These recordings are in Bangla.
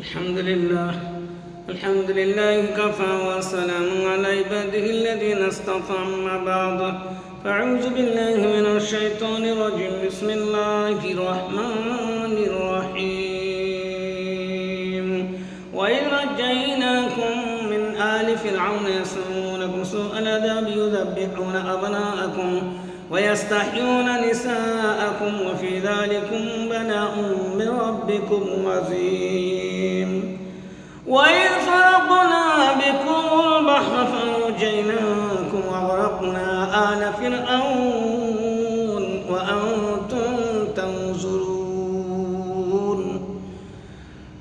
الحمد لله. الحمد لله كفى وسلام على عباده الذين اصطفى أما بعد فأعوذ بالله من الشيطان الرجيم. بسم الله الرحمن الرحيم. وإذ نجيناكم من آل فرعون يسومونكم سوء العذاب يذبحون أبناءكم. ويستحيون نساءكم وفي ذلكم بلاء من ربكم عظيم. وإذ فرقنا بكم البحر فأنجيناكم وأغرقنا آل فرعون وأنتم تنظرون.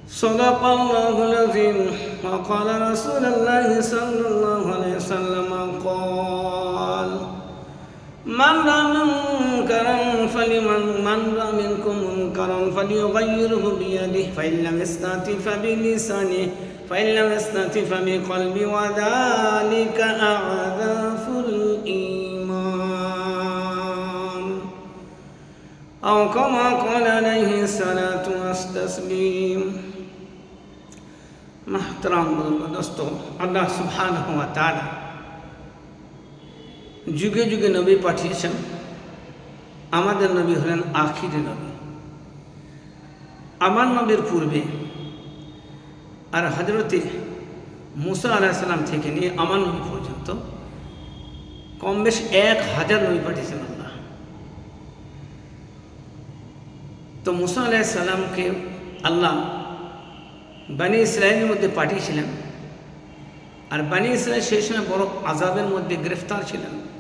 صدق الله العظيم. وقال رسول الله صلى الله عليه وسلم قال من رأى منكرا فلمن من رأى منكم منكرا فليغيره بيده. فإن لم يستطع فبلسانه فإن لم يستطع فبقلبه وذلك أعذف الإيمان. أو كما قال عليه الصلاة والتسليم. محترم دوستو الله سبحانه وتعالى যুগে যুগে নবী পাঠিয়েছেন। আমাদের নবী হলেন আখিরে নবী। আমার নবীর পূর্বে আর হজরতে মুসা আলাহিসাল্লাম থেকে নিয়ে আমার নবী পর্যন্ত কম বেশ এক হাজার নবী পাঠিয়েছেন আল্লাহ। তো মুসা আলাহিসাল্লামকে আল্লাহ বানি ইসরায়েলের মধ্যে পাঠিয়েছিলেন। আর বানি ইসরায়েল সেই সময় বড় আজাবের মধ্যে গ্রেফতার ছিলেন।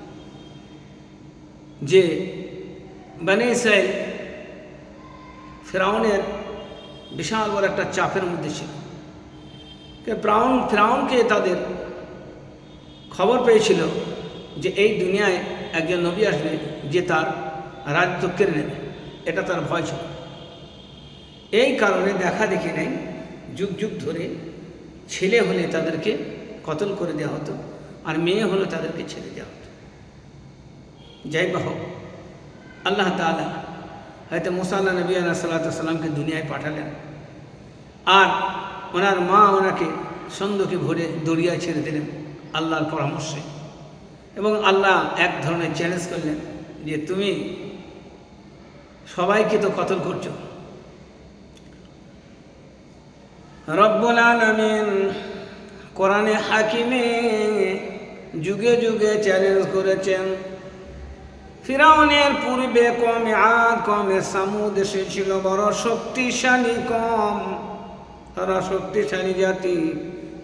যে বানি ইসরায়েল ফেরাউনের বিশাল বড় একটা চাপের মধ্যে ছিল। ফ্রাউন, ফেরাউনকে তাদের খবর পেয়েছিল যে এই দুনিয়ায় একজন নবী আসবে যে তার রাজ্য কেড়ে নেবে। এটা তার ভয় ছিল। এই কারণে দেখা দেখি নেই, যুগ যুগ ধরে ছেলে হলে তাদেরকে কতল করে দেওয়া হতো আর মেয়ে হলে তাদেরকে ছেড়ে দেওয়া হতো। যাই বা হোক, আল্লাহ তালা হয়তো মুসাল্লা নবী আল্লাহ সাল্লাতামকে দুনিয়ায় পাঠালেন। আর ওনার মা ওনাকে সন্ধ্যকে ভরে দড়িয়ায় ছেড়ে দিলেন আল্লাহর পরামর্শে এবং আল্লাহ এক ধরনের চ্যালেঞ্জ করলেন যে, তুমি সবাইকে তো কতল করছ? রব্বুল আলমিন কোরআনে হাকিমে যুগে যুগে চ্যালেঞ্জ করেছেন। ফিরাউনের পূর্বে কমে আদ, কমে সামুদ এসেছিল, বড় শক্তিশালী কম। তারা শক্তিশালী জাতি।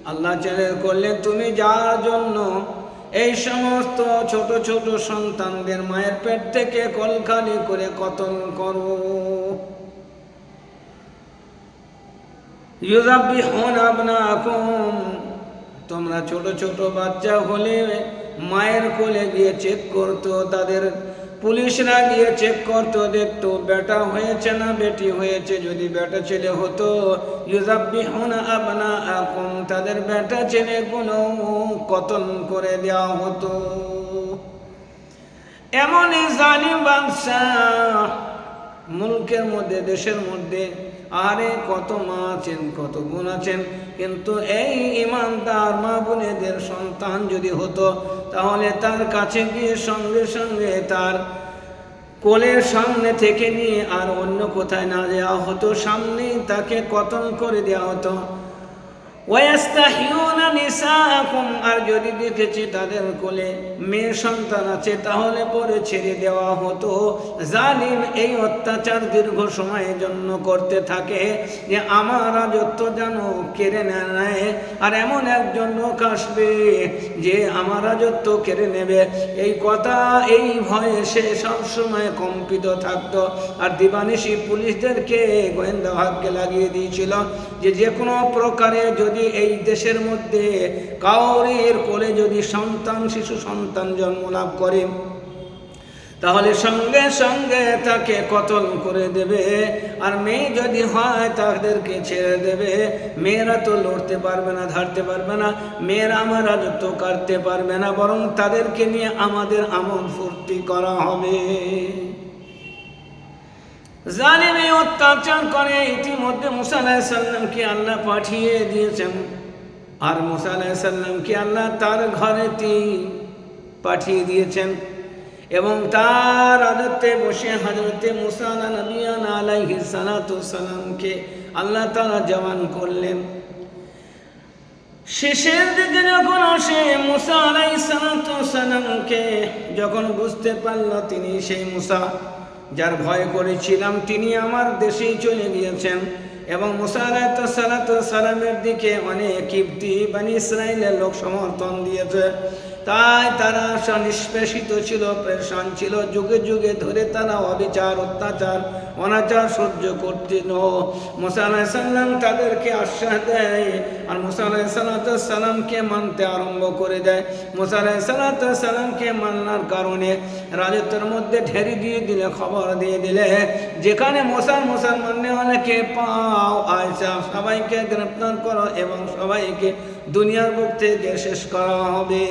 আল্লাহ চ্যালেঞ্জ করলেন, তুমি যার জন্য এই সমস্ত ছোট ছোট সন্তানদের মায়ের পেট থেকে কলকালি করে কতল করো? ইউজাবিহুন আবনাকুম। তোমরা ছোট ছোট বাচ্চা হলে মায়ের কোলে গিয়ে চেক করতো, তাদের পুলিশরা গিয়ে চেক করতো, দেখতো, বেটা হয়েছে না বেটি হয়েছে? যদি বেটা ছেলে হতো তাদের বেটা ছেলে ছেলেগুলো কতল করে দেওয়া হতো? এমনই জালিম বাদশাহ মুলকের মধ্যে, দেশের মধ্যে আরে কত মা আছেন, কত গুণ আছেন। কিন্তু এই ইমানদার মা বোনেদের সন্তান যদি হতো, তাহলে তার কাছে গিয়ে সঙ্গে সঙ্গে তার কোলের সামনে থেকে নিয়ে আর অন্য কোথায় না দেওয়া হতো, সামনেই তাকে কতল করে দেওয়া হতো। আর যদি দেখেছি তাদের কোলে মেয়ে সন্তান আছে, তাহলে পরে ছেড়ে দেওয়া হতো। জালিম এই অত্যাচার দীর্ঘ সময়ের জন্য করতে থাকে। যে আমার রাজত্ব যেন কেড়ে নেয়। আর এমন একজন লোক আসবে যে আমার রাজত্ব কেড়ে নেবে। এই কথা, এই ভয়ে সে সবসময় কম্পিত থাকতো। আর দিবানিশি পুলিশদেরকে গোয়েন্দা ভাগ্যে লাগিয়ে দিয়েছিল যে যে কোনো প্রকারে যদি এই দেশের মধ্যে কাউরের কোলে যদি সন্তান, শিশু সন্তান জন্ম লাভ করে, তাহলে সঙ্গে সঙ্গে তাকে কতল করে দেবে। আর মেয়ে যদি হয়, তাদেরকে ছেড়ে দেবে। মেয়েরা তো লড়তে পারবে না, ধারতে পারবে না। মেয়েরা আমার রাজত্ব কাটতে পারবে না, বরং তাদেরকে নিয়ে আমাদের আমল ফুর্তি করা হবে। জালিম অত্যাচার করে, ইতিমধ্যে মুসা আলাহিসাল্লামকে আল্লাহ পাঠিয়ে দিয়েছেন। আর মুসা আলাহিসাল্লামকে আল্লাহ তার ঘরেতে পাঠিয়ে দিয়েছেন এবং তার আদতে বসে হজরতে মুসানা আলাইহি সালামকে আল্লাহ তারা জওয়ান করলেন। শেষের দিকে যখন আসে মুসা আলাই সালামকে যখন বুঝতে পারল তিনি সেই মুসা, যার ভয় করেছিলাম, তিনি আমার দেশেই চলে গিয়েছেন। এবং মুসা সালামের দিকে অনেক ইবতি বানি ইসরায়েলের লোক সমর্থন দিয়েছে। তাই তারা নিষ্পেষিত ছিল, প্রেশান ছিল। যুগে যুগে ধরে তারা অবিচার, অত্যাচার, অনাচার সহ্য করতেন মুসা সাল্লাম তাদেরকে আশ্বাস দেয় আর মুসা সাল্লামকে মানতে আরম্ভ করে দেয়। মুসা সাল্লামকে মানার কারণে রাজত্বের মধ্যে ঢেরি দিয়ে দিলে, খবর দিয়ে দিলে, যেখানে মোসার মুসলমানে অনেকে পাও আয়সা সবাইকে গ্রেপ্তার করো এবং সবাইকে দুনিয়ার বুক থেকে শেষ করা হবে।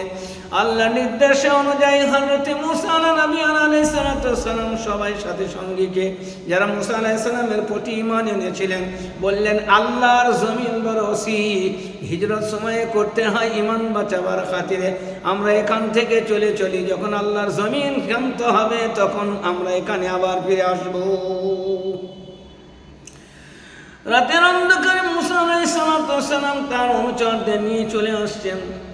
আল্লাহ নির্দেশে অনুযায়ী হজরত মুসা নবী আলাইসালাম সবাই সাথে সঙ্গীকে, যারা মুসা আলাইসালামের প্রতি ইমান এনেছিলেন, বললেন, আল্লাহর জমিন বরসি হিজরত সময়ে করতে হয় ইমান বাঁচাবার খাতিরে। আমরা এখান থেকে চলে চলি। যখন আল্লাহর জমিন ক্ষান্ত হবে, তখন আমরা এখানে আবার ফিরে আসব। রাতের অন্ধকারে মুসা আলাইসালাম তার অনুচরদের নিয়ে চলে আসছেন।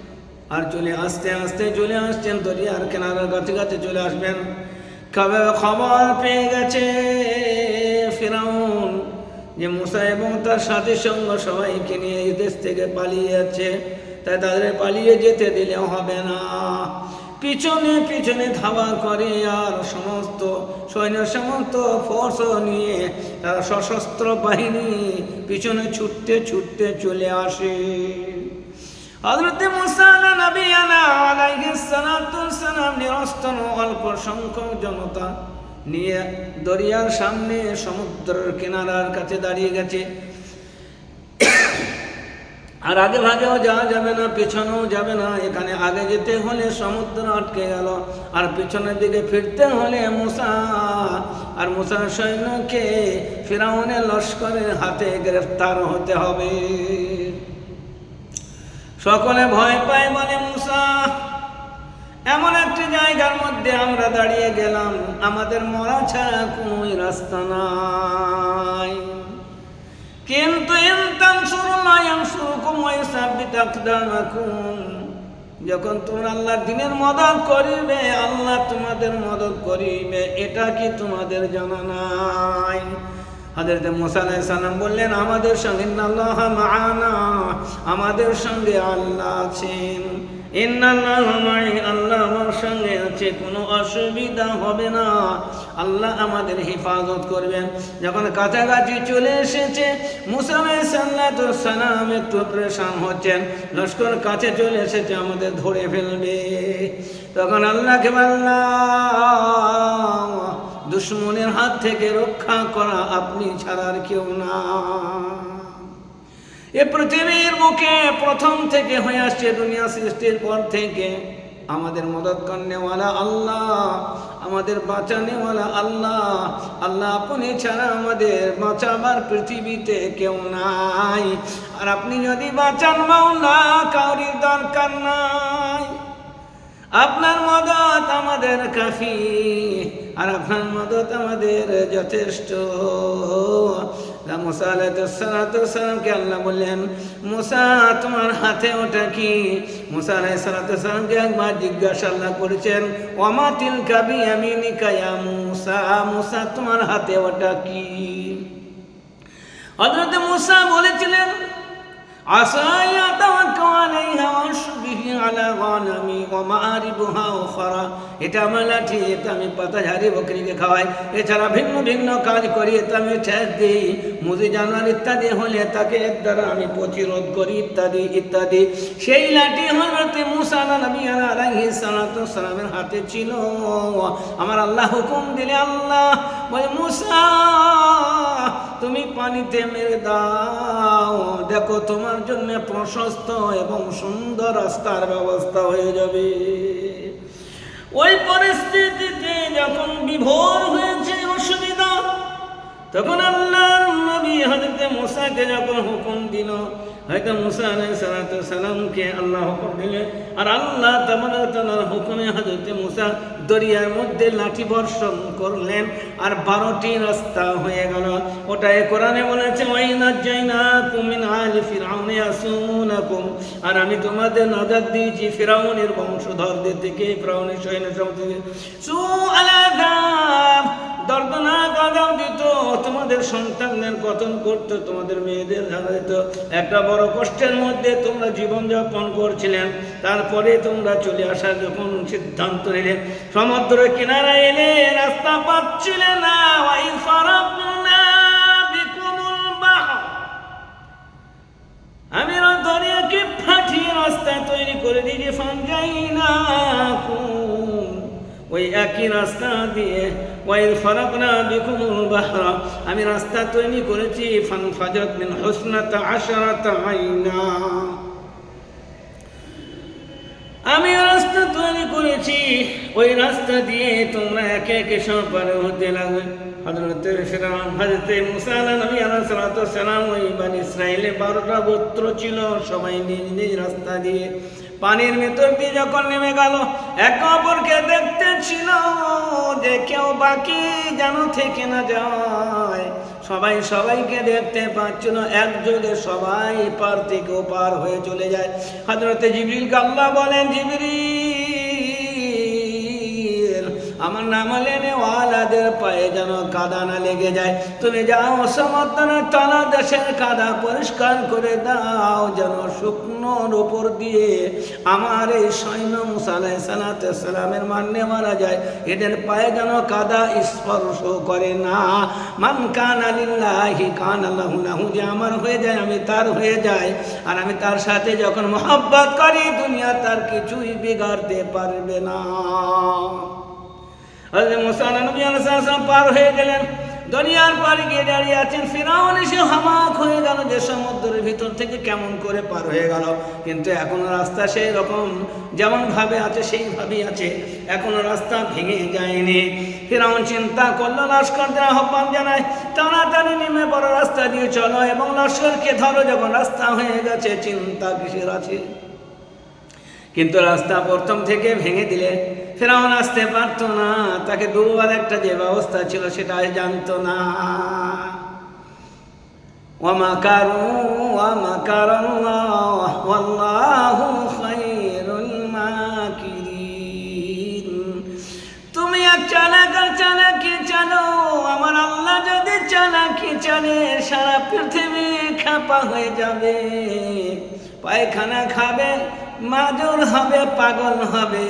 আর চলে আসতে আসতে চলে আসছেন দরিয়ার কেনারার গাছে গাছে চলে আসবেন। কবে খবর পেয়ে গেছে ফেরাউন? যে মুসা এবং তার সাথী সঙ্গ সবাইকে নিয়ে এই দেশ থেকে পালিয়ে যাচ্ছে তাই তাদের পালিয়ে যেতে দিলে হবে না। পিছনে পিছনে ধাওয়া করে আর সমস্ত সৈন্য সমস্ত ফোর্স নিয়ে তারা সশস্ত্র বাহিনী পিছনে ছুটতে ছুটতে চলে আসে। হযরতে মুসা নবিয়ানা আলাইহিস সালাতু সালাম নিরস্তন অল্প সংখ্যক জনতা নিয়ে দরিয়ার সামনে সমুদ্রের কিনারার কাছে দাঁড়িয়ে গেছে। আর আগে ভাগেও যাওয়া যাবে না, পিছনেও যাবে না, এখানে আগে যেতে হলে সমুদ্র আটকে গেল, আর পিছনের দিকে ফিরতে হলে মুসা। আর মুসার সৈন্যকে ফিরাউনের লস্করের হাতে গ্রেফতার হতে হবে। সকলে ভয় পায় বলে মুসা। এমন একটি জায়গার মধ্যে আমরা দাঁড়িয়ে গেলাম। আমাদের মরা ছাড়া কোনো রাস্তা নাই। কিন্তু ইনতান শুরু নয় শুরু কময় সাবিত আকদামাকুম। যখন তোমরা আল্লাহর দিনের মদত করিবে, আল্লাহ তোমাদের মদত করিবে, এটা কি তোমাদের জানা নাই? হাজরত মুসা সালাম বললেন, আমাদের সঙ্গে আল্লাহ মানা আমাদের সঙ্গে আল্লাহ আছেন। আল্লাহ আমার সঙ্গে আছে, কোনো অসুবিধা হবে না। আল্লাহ আমাদের হেফাজত করবেন। যখন কাছাকাছি চলে এসেছে মুসামে সাল্লাম একটু প্রেশান হচ্ছেন। লস্কর কাছে চলে এসেছে, আমাদের ধরে ফেলবে। তখন আল্লাহকে আল্লাহ দুশ্মনের হাত থেকে রক্ষা করা আপনি ছাড়ার কেউ না। এ পৃথিবীর মুখে প্রথম থেকে হয়ে আসছে দুনিয়া সৃষ্টির পর থেকে আমাদের মদত করনেওয়ালা আল্লাহ, আমাদের বাঁচানেওয়ালা আল্লাহ। আল্লাহ আপনি ছাড়া আমাদের বাঁচাবার পৃথিবীতে কেউ নাই। আর আপনি যদি বাঁচান মাওলা, কাউরির দরকার নাই। আপনার মদত আমাদের কাফি, আর আপনার মদত আমাদের যথেষ্ট। মুসা আলাইসালামকে আল্লাহ বললেন, মুসা, তোমার হাতে ওটা কি? মুসা আলাইসালামকে একবার জিজ্ঞাসা আল্লাহ করেছেন অমাতিল কাবি আমি নিকায়া মুসা? মুসা, তোমার হাতে ওটা কি? হজরত মুসা বলেছিলেন عسى يتوكل عليها واشبه على غنمي ومآربها أخرى এটা আমার লাঠি এটা আমি পাতা ঝাড়ি বকরিকে খাওয়াই এছাড়া ভিন্ন ভিন্ন কাজ করি এটা আমি ছেদ দিই মুদি জানোয়ার ইত্যাদি হলে তাকে এর দ্বারা আমি প্রতিরোধ করি ইত্যাদি ইত্যাদি সেই লাঠি হজরতে মুসা নবী আলাইহিস সালাতু সালামের হাতে ছিল আমার আল্লাহ হুকুম দিলে আল্লাহ বলে মুসা তুমি পানিতে মেরে দাও। দেখো তোমার জন্য প্রশস্ত এবং সুন্দর রাস্তার ব্যবস্থা হয়ে যাবে। ওই পরিস্থিতিতে যখন বিভোর হয়েছে অসুবিধা, তখন আল্লাহর নবী যখন হুকুম দিল হয়তো মুসা আল্লাহ হুকুম আর আল্লাহ হুকুমে মুসা দরিয়ার মধ্যে লাঠি বর্ষণ করলেন আর বারোটি রাস্তা হয়ে গেল। ওটাই কোরআনে বলেছে ওয়াইনা জাইনা কুমিন আল ফিরাউনে আসুনাকুম আর আমি তোমাদের নজর দিয়েছি ফিরাউনের বংশধরদের থেকে ফিরাউনের সৈন্য সমুদ্র সু আলাদাব দর্দনাক আদাব দিত, তোমাদের সন্তানদের কতন করতো, তোমাদের মেয়েদের ধারা দিত একটা বড় কষ্টের মধ্যে তোমরা করছিলেন। তারপরে তোমরা চলে আসার যখন সিদ্ধান্ত নিলে, সমুদ্র কিনারা এলে রাস্তা পাচ্ছিলে না। আমি দরিয়াকে ফাটিয়ে রাস্তা তৈরি করে দিয়েছি না। ওই একই রাস্তা দিয়ে ওই ফরকনা বিকুমুল বাহরা আমি রাস্তা তৈরি করেছি, ফান ফাজত মিন হুসনাত আশরাত আইনা আমি রাস্তা তৈরি করেছি, ওই রাস্তা দিয়ে তোমরা একে একে সব হতে লাগবে। হজরত হজরতে নবী সালাম, ওই বারোটা গোত্র ছিল, সবাই নিজ নিজ রাস্তা দিয়ে পানির ভেতর দিয়ে যখন নেমে গেল, একে অপরকে দেখতে ছিল যে কেউ বাকি যেন থেকে না যায়। সবাই সবাইকে দেখতে পাচ্ছিল, একযোগে সবাই পার থেকে পার হয়ে চলে যায়। হজরতে জিবরিল আল্লাহ বলেন, জিবরিল আমার নাম লেনে ওয়ালাদের পায়ে যেন কাদা না লেগে যায়। তুমি যাও সমর্থনের তলা দেশের কাদা পরিষ্কার করে দাও যেন শুকনোর উপর দিয়ে আমার এই সৈন্য মুসালাই সালাতে সালামের মান্যে মারা যায়। এদের পায়ে যেন কাদা স্পর্শ করে না। মান কান আলিল্লাহি কান আল্লাহু লাহু যে আমার হয়ে যায়, আমি তার হয়ে যাই। আর আমি তার সাথে যখন মোহাব্বত করি, দুনিয়া তার কিছুই বিগাড়তে পারবে না। হযরত মুসা নবী পার হয়ে গেলেন। দুনিয়ার পারে গিয়ে দাঁড়িয়ে আছেন। ফিরাউন এসে হামাক হয়ে গেল যে সমুদ্রের ভিতর থেকে কেমন করে পার হয়ে গেল। কিন্তু এখনও রাস্তা সেই রকম যেমন ভাবে আছে, সেইভাবেই আছে। এখনও রাস্তা ভেঙে যায়নি। ফিরাউন চিন্তা করল, লস্করদের আহ্বান জানায় তাড়াতাড়ি নেমে বড় রাস্তা দিয়ে চলো এবং লস্করকে ধরো যখন রাস্তা হয়ে গেছে, চিন্তা কিসের আছে? কিন্তু রাস্তা প্রথম থেকে ভেঙে দিলে ফেরাউন আসতে পারতো না, তাকে দুবার একটা যে ব্যবস্থা ছিল সেটা জানতো না। ওয়ামাকারাল্লাহ ওয়াল্লাহু খায়রুল মাকিরিন। তুমি এক চালাক আর চালাকি চালো আমার আল্লাহ যদি চালাকি চালে সারা পৃথিবী খাপা হয়ে যাবে, পায়খানা খাবে মাজুর হবে, পাগল হবে,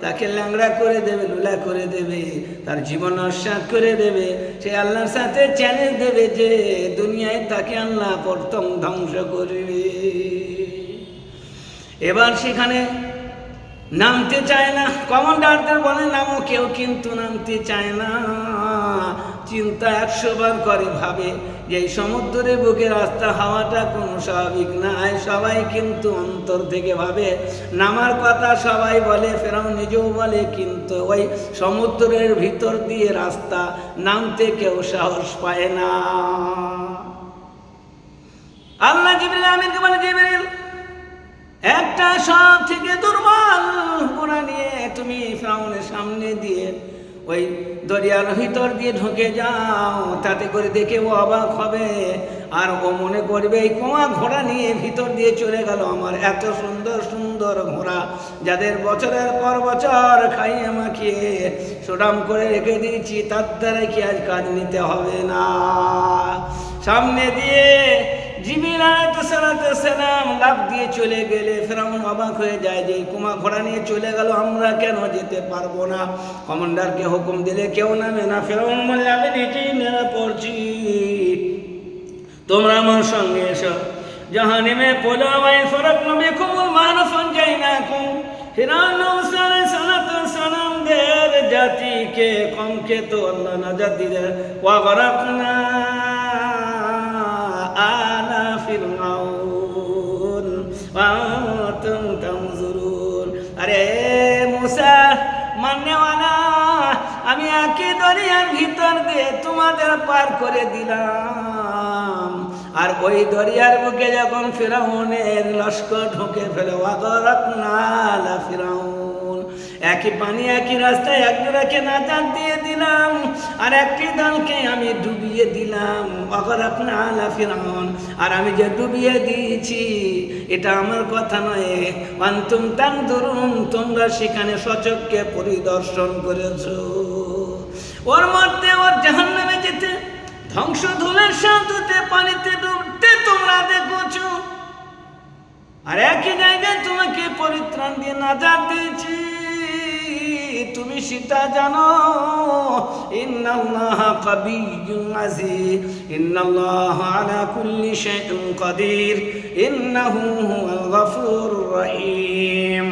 তাকে ল্যাংড়া করে দেবে, লুলা করে দেবে, তার জীবন নস্বাত করে দেবে। সে আল্লাহর সাথে চ্যালেঞ্জ দেবে যে দুনিয়ায় তাকে আল্লাহ প্রথম ধ্বংস করবে। এবার সেখানে নামতে চায় না। কমান্ডারদের বলে নামও কেউ কিন্তু নামতে চায় না। চিন্তা একশো বার করে ভাবে যে এই সমুদ্রের বুকে রাস্তা হওয়াটা কোনো স্বাভাবিক নয় সবাই কিন্তু অন্তর থেকে ভাবে। নামার কথা সবাই বলে ফেরাও নিজেও বলে, কিন্তু ওই সমুদ্রের ভিতর দিয়ে রাস্তা নামতে কেউ সাহস পায় না। আল্লাহ জিবরিল আমিনকে বলে, জিবরিল, একটা সব থেকে দুর্বল গোড়া নিয়ে তুমি ফ্রাউনের সামনে দিয়ে ওই দরিয়ার ভিতর দিয়ে ঢুকে যাও, তাতে করে দেখে ও অবাক হবে। আর ও মনে করবে, এই কোয়া ঘোড়া নিয়ে ভিতর দিয়ে চলে গেল আমার এত সুন্দর সুন্দর ঘোড়া, যাদের বছরের পর বছর খাইয়ে মাখিয়ে সুরাম করে রেখে দিয়েছি, তার দ্বারা কি আজ কাজ নিতে হবে না? সামনে দিয়ে সালাম লাভ দিয়ে চলে গেলে ফেরাউন অবাক হয়ে যায় যে, কুমা ঘোড়া নিয়ে চলে গেল, আমরা কেন যেতে পারব না? কমান্ডারকে হুকুম দিলে, কেউ নামে না, ফেরাউন বললে, আমি নিজেই নেমে পড়ছি। তোমরা আমার সঙ্গে এসো। যাহা নেমে পড়ো আমায়, ফরক নবী কুমুল মানফন যাই না কুম। ফিরাউন সালামদের জাতিকে কমকে তো আল্লাহ নাজাত দিলে ওয়া গরাকনা। মাননেওয়ালা আমি একই দরিয়ার ভিতর দিয়ে তোমাদের পার করে দিলাম। আর ওই দরিয়ার বুকে যখন ফেরাউনের লস্কর ঢুকে ফেলে ওয়াদরাত না ফিরাউন। একই পানি, একই রাস্তায় একজোড়াকে নাজাত দিয়ে দিলাম, আর একটি দলকে আমি ডুবিয়ে দিলাম। অগরাত নালা ফিরাউন, আর আমি যে ডুবিয়ে দিয়েছি, এটা আমার কথা নয়। অন্তুম তান ধরুন তোমরা সেখানে সচককে পরিদর্শন করেছ। ওর মধ্যে ওর জাহান্নামে যেতে ধ্বংস ধুলের সাথে পানিতে ডুবতে তোমরা দেখছ। আর একই জায়গায় তোমাকে পরিত্রাণ দিয়ে নাজার দিয়েছি। সেটা জানো ইন্নাল্লাহ কাবিয়্যুন আজিজ ইন্নাল্লাহ আলা কুল্লি শাইইন কাদির ইন্নাহু হুয়াল গফুরুর রহিম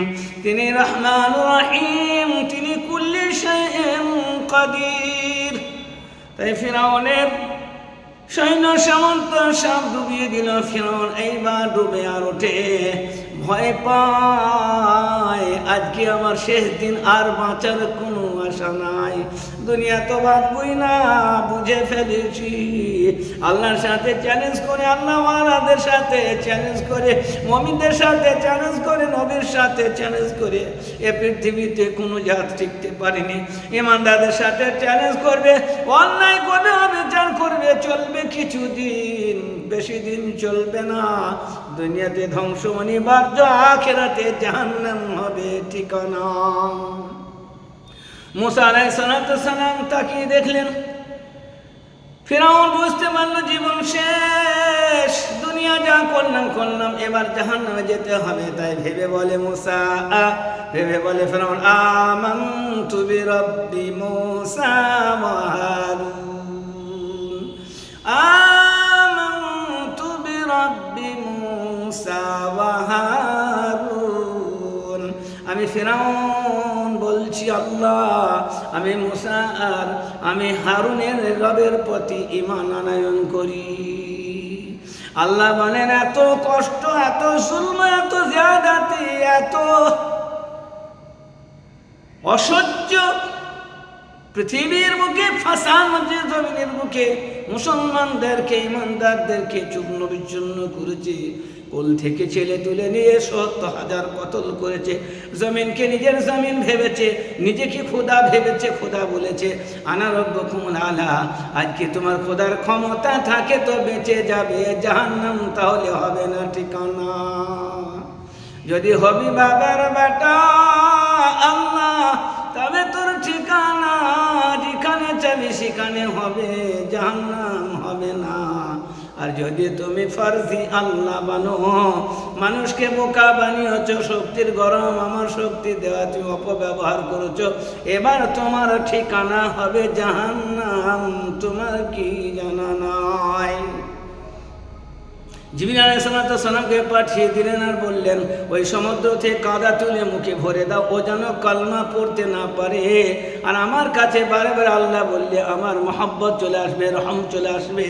তিনি রহমান রহিম তিনি কুল্লি শাইইন কাদির তাই ফিরাউনের সৈন্য সামন্ত সব ডুবিয়ে দিল ফিরন এইবার ডুবে আর ওঠে। ভয় পায়। আজকে আমার শেষ দিন, আর বাঁচার কোনো আশা নাই। দুনিয়া তো বাঁচবই না, বুঝে ফেলেছি। আল্লাহর সাথে চ্যালেঞ্জ করে আল্লাহ মারাদের সাথে চ্যালেঞ্জ করে, মমিনদের সাথে চ্যালেঞ্জ করে, নবীর সাথে চ্যালেঞ্জ করে, এ পৃথিবীতে কোনো জাত টিকতে পারিনি। ইমানদারদের সাথে চ্যালেঞ্জ করবে, অন্যায় করবে অবিচার করবে। চলবে কিছুদিন বেশি দিন চলবে না। দুনিয়াতে ধ্বংস অনিবার্য আখেরাতে জাহান্নাম হবে ঠিকানা। মুসা সালাম তাকিয়ে দেখলেন, ফেরাউন বুঝতে পারল জীবন শেষ, দুনিয়া যা করলাম করলাম, এবার জাহান নামে যেতে হবে। তাই ভেবে বলে মুসা ভেবে বলে ফেরাউন আমান রব্বি মুসা ওয়া আমি ফেরাউন বলছি, আল্লাহ, আমি মুসা আর আমি হারুনের রবের প্রতি ইমান আনায়ন করি। আল্লাহ বলেন, এত কষ্ট, এত জুলম, এত জাদাতি এত অসহ্য। পৃথিবীর বুকে ফাঁসান মধ্যে জমিনের বুকে মুসলমানদেরকে ইমানদারদেরকে চূর্ণ বিচ্ছিন্ন করেছে। কোল থেকে ছেলে তুলে নিয়ে সত্তর হাজার কতল করেছে। জমিনকে নিজের জমিন ভেবেছে, নিজেকে খোদা ভেবেছে, খোদা বলেছে আনারব্য কুমল আলা, আজকে তোমার খোদার ক্ষমতা থাকে তো বেঁচে যাবে, জাহান্নাম তাহলে হবে না ঠিকানা। যদি হবি বাবার বেটা আল্লাহ, তবে তোর ঠিকানা, যেখানে চাবি সেখানে হবে, জাহান্নাম হবে না। আর যদি তুমি ফার্সি আল্লাহ বানো, মানুষকে বোকা বানিয়েছ, শক্তির গরম আমার শক্তি দেওয়া তুমি অপব্যবহার করেছ, এবার তোমার ঠিকানা হবে জাহান্নাম, তোমার কি জানা নয় জিবিন আলাইসালামকে পাঠিয়ে দিলেন আর বললেন, ওই সমুদ্র থেকে কাদা তুলে মুখে ভরে দাও, ও যেন কলমা পড়তে না পারে। আর আমার কাছে বারে বারে আল্লাহ বললে, আমার মহব্বত চলে আসবে, রহম চলে আসবে।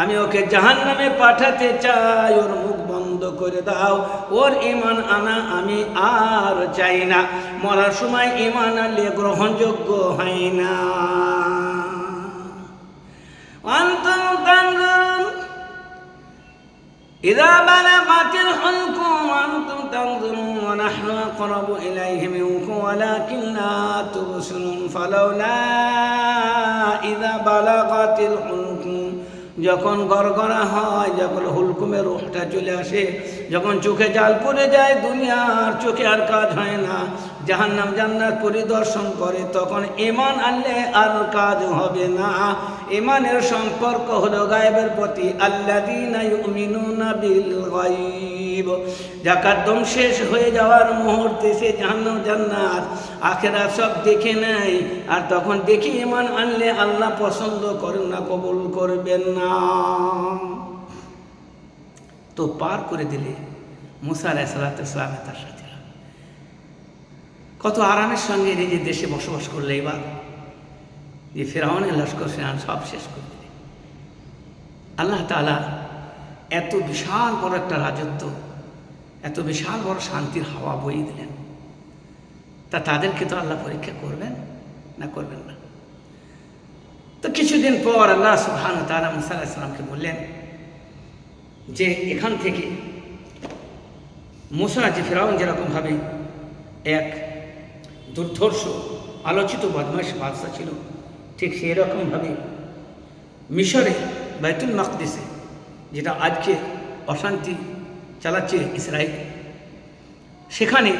আমি ওকে জাহান নামে পাঠাতে চাই, ওর মুখ বন্ধ করে দাও। ওর ইমান আনা আমি আর চাই না। মরার সময় ইমান আনলে গ্রহণযোগ্য হয় না। অন্তর إذا بلغت الحلقوم وأنتم تنظرون ونحن أقرب إليه منكم ولكن لا تبصرون فلولا إذا بلغت الحلقوم যখন গড়গড়া হয়, যখন হুলকুমের রোহটা চলে আসে, যখন চোখে জাল পড়ে যায়, দুনিয়ার চোখে আর কাজ হয় না। জাহান্নাম জান্নাত পরিদর্শন করে, তখন ইমান আনলে আর কাজ হবে না। এমানের সম্পর্ক হলো গায়েবের প্রতি আল্লাহ দিন বিল গায়ব যাকার দম শেষ হয়ে যাওয়ার মুহূর্তে সে জাহান্নাম জান্নাত আখেরা সব দেখে নেয়। আর তখন দেখি ইমান আনলে আল্লাহ পছন্দ করেন না, কবুল করবেন না। তো পার করে দিলে মুসা আলাইসালাতামে তার সাথে কত আরামের সঙ্গে নিজের দেশে বসবাস করলে এবার। যে ফেরাউনের লস্কর সেনান সব শেষ করে দিলে। আল্লাহ তালা এত বিশাল বড় একটা রাজত্ব, এত বিশাল বড় শান্তির হাওয়া বইয়ে দিলেন। তা তাদেরকে তো আল্লাহ পরীক্ষা করবেন না করবেন না? তো কিছুদিন পর আল্লাহ সুবহান তারা মুসা বললেন যে এখান থেকে মুসা যে ফেরাউন যেরকমভাবে এক দুর্ধর্ষ, আলোচিত, বদমাইশ বাদশা ছিল, ঠিক সেই রকমভাবে মিশরে বাইতুল মাকদিসে যেটা আজকে অশান্তি চালাচ্ছে ইসরায়েল। সেখানে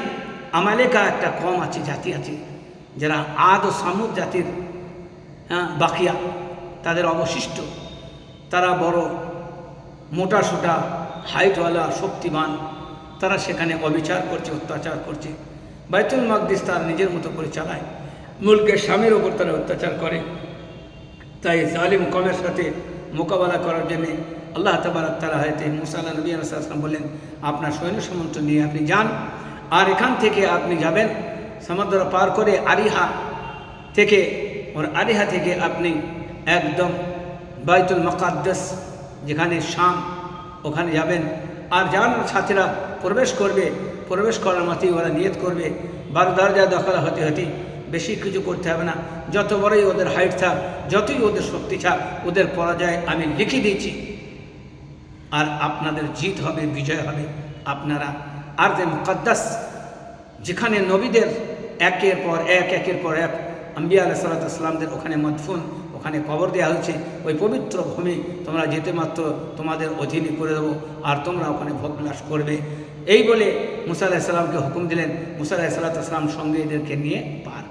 আমালেকা একটা কম আছে জাতি আছে যারা আদ ও সামুদ জাতির হ্যাঁ, বাকিয়া তাদের অবশিষ্ট। তারা বড় মোটা সোটা হাইটওয়ালা শক্তিমান। তারা সেখানে অবিচার করছে অত্যাচার করছে। বাইতুল মাকদিস তার নিজের মতো করে চালায়। মুলকের স্বামীর ওপর তারা অত্যাচার করে। তাই জালিম কমের সাথে মোকাবেলা করার জন্যে আল্লাহ তাবারাক তারা হয়তো মুসা আল্লাহ নবী আলাইসালাম বললেন, আপনার সৈন্য সামন্ত নিয়ে আপনি যান আর এখান থেকে আপনি যাবেন। সমুদ্র পার করে আরিহা থেকে, ওর আরিহা থেকে আপনি একদম বাইতুল মকাদ্দাস যেখানে শাম, ওখানে যাবেন। আর যার সাথীরা প্রবেশ করবে, প্রবেশ করার মতোই ওরা নিয়ত করবে। বারো দরজা দখল হতে হতে বেশি কিছু করতে হবে না। যত বড়ই ওদের হাইট থাক, যতই ওদের শক্তি থাক, ওদের পরাজয় আমি লিখে দিয়েছি। আর আপনাদের জিত হবে, বিজয় হবে। আপনারা আর যে মুকদ্দাস, যেখানে নবীদের একের পর এক, একের পর এক আম্বিয়া আলাহ ওখানে মদফুন, ওখানে কবর দেওয়া হয়েছে। ওই পবিত্র ভূমি তোমরা যেতে মাত্র তোমাদের অধীনে করে দেবো আর তোমরা ওখানে ভোগবিলাস করবে। এই বলে মুসা আলাহিসাল্লামকে হুকুম দিলেন। মুসা আলাহিসাল্লাম সঙ্গে এদেরকে নিয়ে পার